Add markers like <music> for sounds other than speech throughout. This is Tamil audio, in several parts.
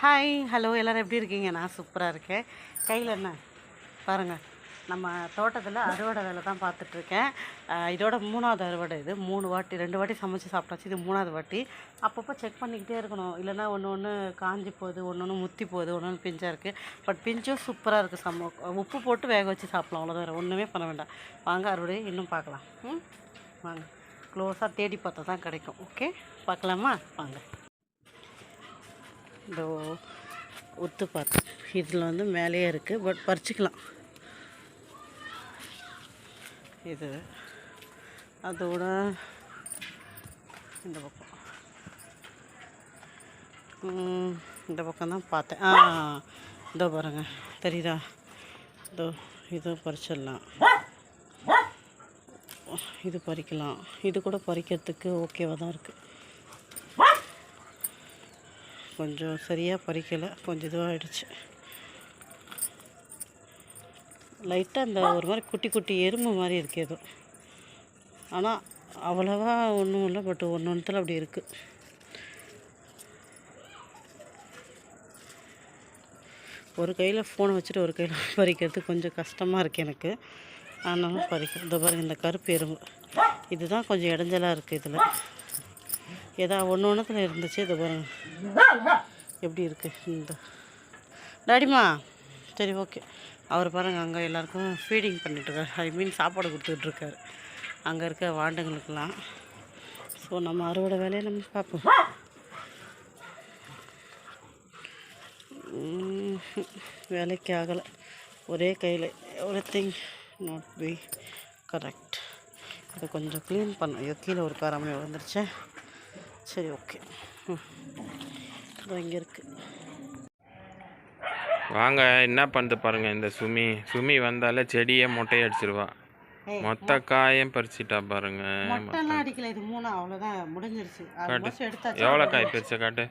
ஹாய் ஹலோ எல்லோரும் எப்படி இருக்கீங்க? நான் சூப்பராக இருக்கேன். கையில் என்ன? பாருங்கள் நம்ம தோட்டத்தில் அறுவடை வேலை தான் பார்த்துட்ருக்கேன் இதோட மூணாவது அறுவடை இது. மூணு வாட்டி ரெண்டு வாட்டி சமைச்சு சாப்பிட்டாச்சு. இது மூணாவது வாட்டி. அப்பப்போ செக் பண்ணிக்கிட்டே இருக்கணும். இல்லைன்னா ஒன்று ஒன்று காஞ்சி போகுது ஒன்று ஒன்று முத்தி போகுது ஒன்று ஒன்று பிஞ்சாக இருக்குது பட் பிஞ்சும் சூப்பராக இருக்குது சம உப்பு போட்டு வேக வச்சு சாப்பிடலாம். அவ்வளோதான் வேறு ஒன்றுமே பண்ண வேண்டாம். வாங்க அறுவடை இன்னும் பார்க்கலாம். ம் வாங்க. க்ளோஸாக தேடி பார்த்தா தான் கிடைக்கும். ஓகே பார்க்கலாமா? வாங்க. இந்த ஒத்து பார்த்து. இதில் வந்து மேலேயே இருக்குது பட் பறிச்சிக்கலாம். இது அதோட இந்த பக்கம். இந்த பக்கம் தான் பார்த்தேன். ஆ இதோ பாருங்க. தெரியுதா? இதோ இதோ பறிச்சிடலாம். இது பறிக்கலாம். இது கூட பறிக்கிறதுக்கு ஓகேவாக தான் இருக்குது கொஞ்சம் சரியாக பறிக்கலை. கொஞ்சம் இதுவாகிடுச்சு லைட்டாக அந்த ஒரு மாதிரி குட்டி குட்டி எறும்பு மாதிரி இருக்கு ஏதோ. ஆனால் அவ்வளோவா ஒன்றும் இல்லை பட் ஒன்று ஒன்றுத்தில் அப்படி இருக்குது ஒரு கையில் ஃபோனை வச்சுட்டு ஒரு கையில் <laughs> பறிக்கிறது கொஞ்சம் கஷ்டமாக இருக்குது எனக்கு. ஆனாலும் பறிக்கிறேன் இந்த பாருங்கள் இந்த கருப்பு எறும்பு. இதுதான் கொஞ்சம் இடைஞ்சலாக இருக்குது இதில். ஏதா ஒன்று ஒன்றுத்தில் இருந்துச்சு இதை பாருங்க. எப்படி இருக்குது இந்த. டாடிமா சரி ஓகே. அவர் பாருங்கள் அங்கே எல்லாருக்கும் ஃபீடிங் பண்ணிட்டுருக்காரு. ஐ மீன் சாப்பாடு கொடுத்துட்ருக்காரு அங்கே இருக்க வாண்டுங்களுக்கெல்லாம். ஸோ நம்ம அறுவடை வேலையை நம்ம பார்ப்போம். வேலைக்கு ஆகலை. ஒரே கையில். ஒரு திங் நாட் பி கரெக்ட் இதை கொஞ்சம் க்ளீன் பண்ண ஐயோ கீழே ஒரு காராமணி வந்துருச்சே சரி ஓகே இதோ இங்கே இருக்குது வாங்க என்ன பண்ணுது பாருங்க இந்த சுமி. சுமி வந்தாலே செடியை மொட்டையை அடிச்சிருவா மொத்த காயும் பறிச்சிட்டா பாருங்க மொட்டைலாம் அடிக்கல இது மூணு அவ்வளோதான் முடிஞ்சிருச்சு. ஆல்மோஸ்ட் எடுத்தாச்சு எவ்வளோ காய் பறிச்ச காட்டு.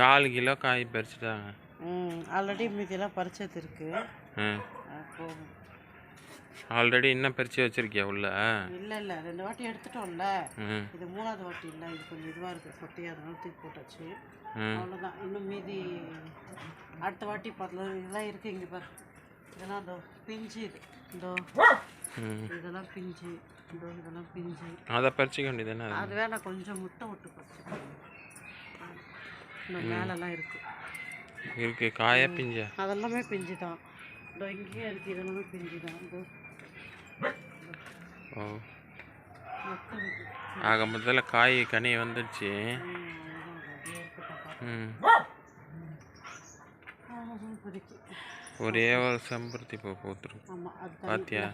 கால் கிலோ காய் பறிச்சிட்டாங்க. ம் ஆல்ரெடி மீதியெல்லாம் பறிச்சது அப்போ ஆல்ரெடி இன்னும் பறிச்சு வச்சிருக்கியா உள்ள? இல்லை இல்லை. ரெண்டு வாட்டி எடுத்துட்டோம்ல. இது மூணாவது வாட்டி இல்லை. இது கொஞ்சம் இதுவாக இருக்குது சொத்தையாக அதனால தூக்கி போட்டாச்சு. அவ்வளோதான் இன்னும் மீதி அடுத்த வாட்டி பார்த்துல இதெல்லாம் இருக்குது இங்கே பாரு. இதெல்லாம் இதோ பிஞ்சு இது. இதோ இதெல்லாம் பிஞ்சு. இதோ இதெல்லாம் பிஞ்சு. அதை பறிச்சிக்க வேண்டியதானே அது? வேணா கொஞ்சம் முட்டை விட்டு பறிச்சு இந்த மேலெல்லாம் இருக்குது இருக்கு. காயா பிஞ்சா? அதெல்லாமே பிஞ்சு தான் இங்கேயே இருக்குது இதெல்லாமே பிஞ்சு தான் ஓ. ஆக முதல்ல காய் கனி வந்துடுச்சு ம். ஒரே ஒரு செம்பருத்தி பூ பூத்துருக்கு பாத்தியா?